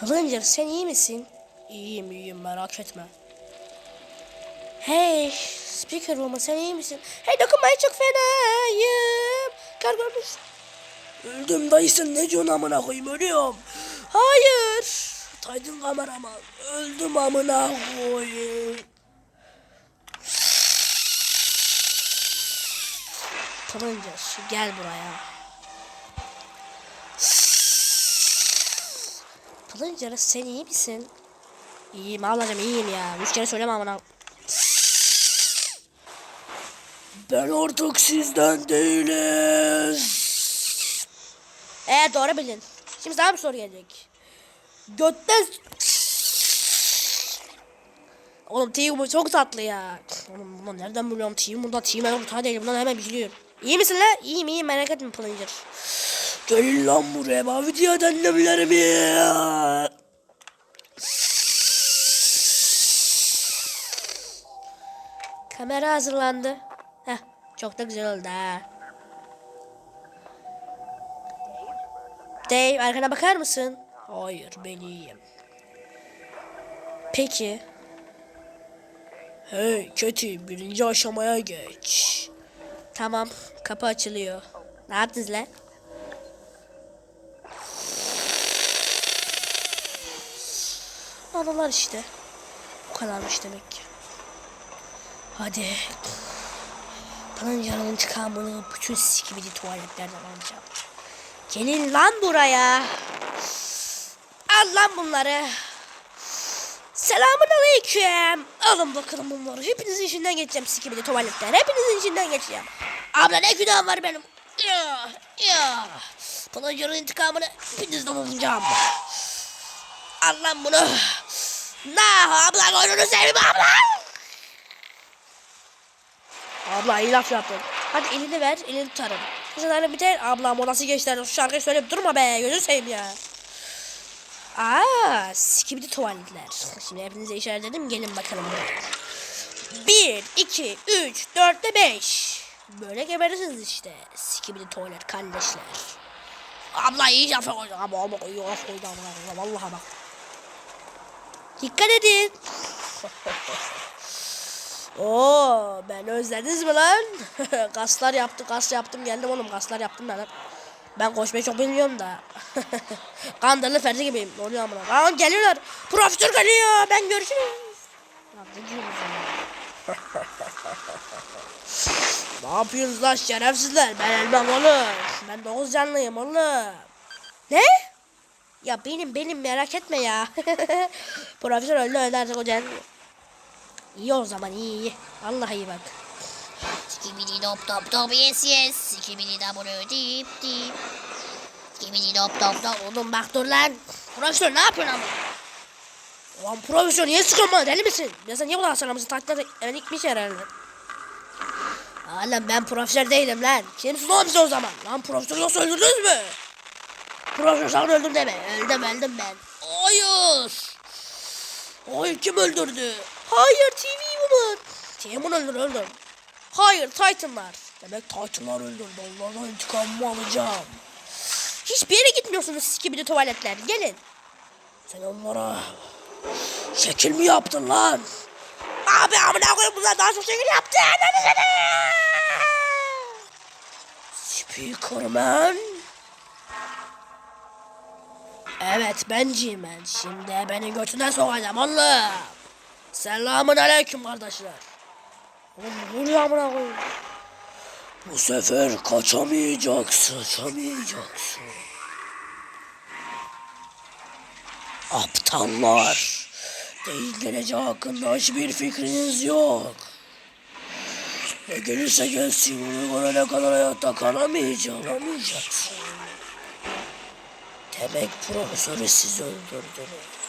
Hılıncır sen iyi misin? İyiyim iyiyim merak etme. Hey speaker woman sen iyi misin? Hey dokunmayı çok fenayım. Kar görmüş. Öldüm dayısın ne diyorsun amına koyayım ölüyorum. Hayır. Taydın kameraman. Öldüm amına koyayım. Hılıncır gel buraya. Hılıncır sen iyi misin? İyiyim ablacım iyiyim ya. Üç kere söyleme amına. Ben artık sizden değilim. Evet doğru bildin. Şimdi sana bir soru gelecek. Götten... Oğlum Tiyum'u çok tatlı ya. Oğlum bunu nereden biliyorum? Tiyum burada Tiyum ben ortada değil. Bundan hemen biliyorum. İyi misin lan? İyiyim iyiyim merak etme Plunger. Gelin lan buraya bak video annemlerimi. Kamera hazırlandı. Heh, çok da güzel oldu ha. Dave arkana bakar mısın? Hayır ben iyiyim. Peki. Hey Keti birinci aşamaya geç. Tamam kapı açılıyor. Ne yaptınız lan? Analar işte. Bu kadarmış demek ki. Hadi. Panancar'ın intikamını bütün sikibidi tuvaletlerden alacağım. Gelin lan buraya. Al lan bunları. Selamun aleyküm. Alın bakalım bunları. Hepinizin içinden geçeceğim sikibidi tuvaletler. Hepinizin içinden geçeceğim. Abla ne günahım var benim. Ya, ya. Panancar'ın intikamını hepinizden alacağım. Al lan bunu. Na abla oyununu seveyim abla. Abla iyi laf yaptın. Hadi elini ver, elini tutarım. Bu sefer biter. Abla molası geçler. Şu şarkıyı söyleyip durma be. Gözünü seveyim ya. Aa, sikibidi tuvaletler. Şimdi hepinize işaretledim. Gelin bakalım buraya. 1, 2, 3, 4 ve 5. Böyle geberirsiniz işte. Sikibidi tuvalet kardeşler. Abla iyi laf koydu. Abla abla iyi laf koydu. Abla, vallahi bak. Dikkat edin. Oo, ben özlediniz mi lan? kaslar yaptım, kas yaptım geldim oğlum. Kaslar yaptım ben. Ben koşmayı çok bilmiyorum da. Kandırlı Ferdi gibiyim. Ne oluyor amına? Aa geliyorlar. Profesör geliyor. Ben görüşürüm. Ne yapıyorsunuz lan şerefsizler? Ben elmem oğlum. Ben dokuz canlıyım oğlum. Ne? Ya benim benim merak etme ya. Profesör öldü öldü artık o can. İyi o zaman iyi iyi. Vallahi iyi bak. Skibidi dop dop dop yes yes. Skibidi double dip dip. Skibidi dop dop dop. Oğlum bak dur lan. Profesör ne yapıyorsun ama? Ulan profesör niye sıkıyorsun bana deli misin? Ya sen niye bu kadar sıramızı taktılar eve gitmiş herhalde. Oğlum ben profesör değilim lan. Kimsin oğlum bize o zaman? Lan profesör yoksa öldürdünüz mü? Profesör öldüm deme. Öldüm öldüm ben. Hayır. Hayır kim öldürdü? Hayır TV Woman. TV Woman öldürdü öldüm. Hayır Titanlar. Demek Titanlar öldürdü. Onlardan intikamımı alacağım. Hiçbir yere gitmiyorsunuz siz gibi de tuvaletler. Gelin. Sen onlara şekil mi yaptın lan? Abi amına koyayım bunlar daha çok şekil yaptı. Speakerman. Evet ben G-Man. Şimdi beni götüne sokacağım oğlum. Selamun aleyküm kardeşler. Oğlum koyayım? Bu sefer kaçamayacaksın, kaçamayacaksın. Aptallar. Değil geleceği hakkında hiçbir fikriniz yok. Ne gelirse gelsin onu görene kadar hayatta kalamayacağım. Kalamayacaksın. Demek profesörü siz öldürdünüz.